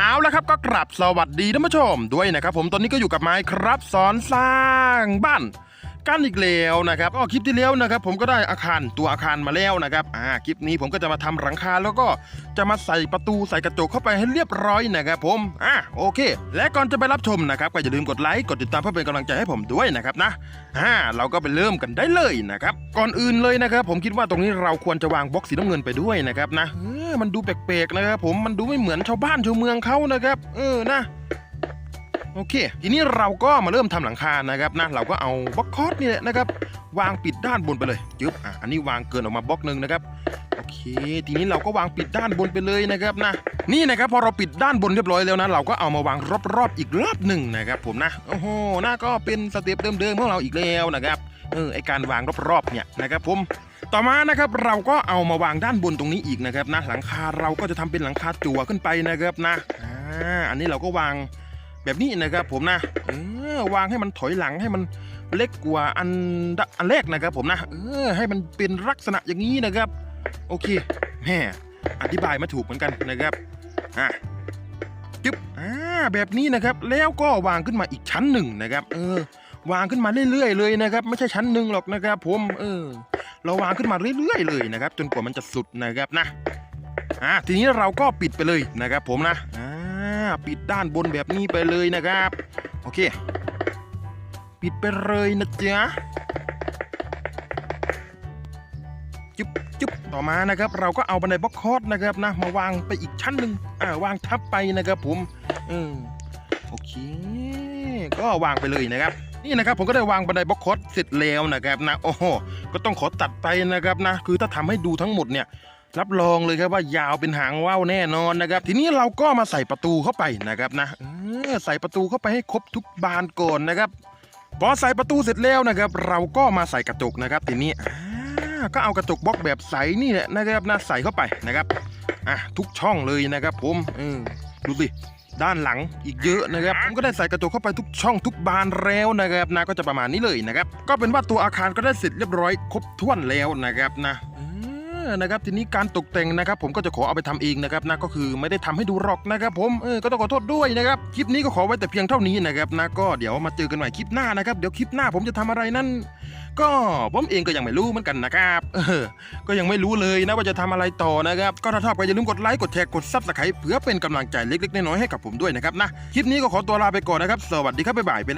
เอาแล้วครับก็กลับสวัสดีท่านผู้ชมด้วยนะครับผมตอนนี้ก็อยู่กับไม้ครับสอนสร้างบ้าน กันอีกแล้วนะครับก็คลิปที่แล้วนะครับ ผมก็ได้อาคารตัวอาคารมาแล้วนะครับอ่าคลิปนี้ผมก็จะมาทำหลังคาแล้วก็จะมาใส่ประตูใส่กระจกเข้าไปให้เรียบร้อยนะครับผมอ่าโอเค และก่อนจะไปรับชมนะครับก็อย่าลืมกดไลค์กดติดตามเพื่อเป็นกำลังใจให้ผมด้วยนะครับนะอ่าเราก็ไปเริ่มกันได้เลยนะครับก่อนอื่นเลยนะครับ ผมคิดว่าตรงนี้เราควรจะวางบล็อกสีน้ำเงินไปด้วยนะครับนะเออมันดูแปลกๆนะครับผมมันดูไม่เหมือนชาวบ้านชาวเมืองเขานะครับ เออนะ โอเค ทีนี้เราก็มาเริ่มทำหลังคานะครับนะเราก็เอาบล็อกคอสนี่แหละนะครับ วางปิดด้านบนไปเลยจึ๊บอะอันนี้วางเกินออกมาบล็อกหนึ่งนะครับโอเค ทีนี้เราก็วางปิดด้านบนไปเลยนะครับนะนี่นะครับพอเราปิดด้านบนเรียบร้อยแล้วนะ เราก็เอามาวางรอบๆอีกรอบหนึ่งนะครับผมนะโอ้โหน่าก็เป็นสเต็ปเดิมๆของเราอีกแล้วนะครับเออไอการวางรอบๆเนี่ยนะครับผมต่อมานะครับเราก็เอามาวางด้านบนตรงนี้อีกนะครับนะหลังคาเราก็จะทำเป็นหลังคาจั่วขึ้นไปนะครับนะอ่าอันนี้เราก็วาง แบบนี้นะครับผมนะเออวางให้มันถอยหลังให้มันเล็กกว่าอันอันแรกนะครับผมนะเออให้มันเป็นลักษณะอย่างนี้นะครับ โอเคแม่อธิบายมาถูกเหมือนกันนะครับอะจึ๊บอ่าแบบนี้นะครับ แล้วก็วางขึ้นมาอีกชั้นหนึ่งนะครับ เออ วางขึ้นมาเรื่อยๆเลยนะครับ ไม่ใช่ชั้นหนึ่งหรอกนะครับ ผมเออ เราวางขึ้นมาเรื่อยๆเลยนะครับ จนกว่ามันจะสุดนะครับนะอ่าทีนี้เราก็ปิดไปเลยนะครับ ผมนะอ่า ปิดด้านบนแบบนี้ไปเลยนะครับ โอเค ปิดไปเลยนะจ๊ะจุ๊บจุ๊บต่อมานะครับ เราก็เอาบันไดบล็อกคอร์ดนะครับนะ มาวางไปอีกชั้นหนึ่งอ่าวางทับไปนะครับผมเออโอเค ก็วางไปเลยนะครับนี่นะครับผมก็ได้วางบันไดบล็อกคอร์ดเสร็จแล้วนะครับนะโอ้โหก็ต้องขอตัดไปนะครับนะ คือถ้าทำให้ดูทั้งหมดเนี่ย รับรองเลยครับว่ายาวเป็นหางว่าวแน่นอนนะครับ ทีนี้เราก็มาใส่ประตูเข้าไปนะครับนะใส่ประตูเข้าไปให้ครบทุกบานก่อนนะครับพอใส่ประตูเสร็จแล้วนะครับ เราก็มาใส่กระจกนะครับ ทีนี้ก็เอากระจกบล็อกแบบใสนี่แหละนะครับนะใส่เข้าไปนะครับอะทุกช่องเลยนะครับ ผมเออดูสิด้านหลังอีกเยอะนะครับผมก็ได้ใส่กระจกเข้าไปทุกช่องทุกบานแล้วนะครับนะก็จะประมาณนี้เลยนะครับ ก็เป็นว่าตัวอาคารก็ได้เสร็จเรียบร้อยครบถ้วนแล้วนะครับนะ นะครับทีนี้การตกแต่งนะครับ ผมก็จะขอเอาไปทำเองนะครับนะก็คือไม่ได้ทำให้ดูหรอกนะครับ ผมเออก็ต้องขอโทษด้วยนะครับคลิปนี้ก็ขอไว้แต่เพียงเท่านี้นะครับนะก็เดี๋ยวมาเจอกันใหม่คลิปหน้านะครับเดี๋ยวคลิปหน้าผมจะทำอะไรนั้นก็ผมเองก็ยังไม่รู้เหมือนกันนะครับเออก็ยังไม่รู้เลยนะว่าจะทำอะไรต่อนะครับ ก็ถ้าชอบก็อย่าลืมกดไลค์กดแชร์กดซับสไครป์เพื่อเป็นกำลังใจเล็กๆน้อยๆให้กับผมด้วยนะครับนะคลิปนี้ก็ขอตัวลาไปก่อนนะครับ สวัสดีครับบ๊ายบาย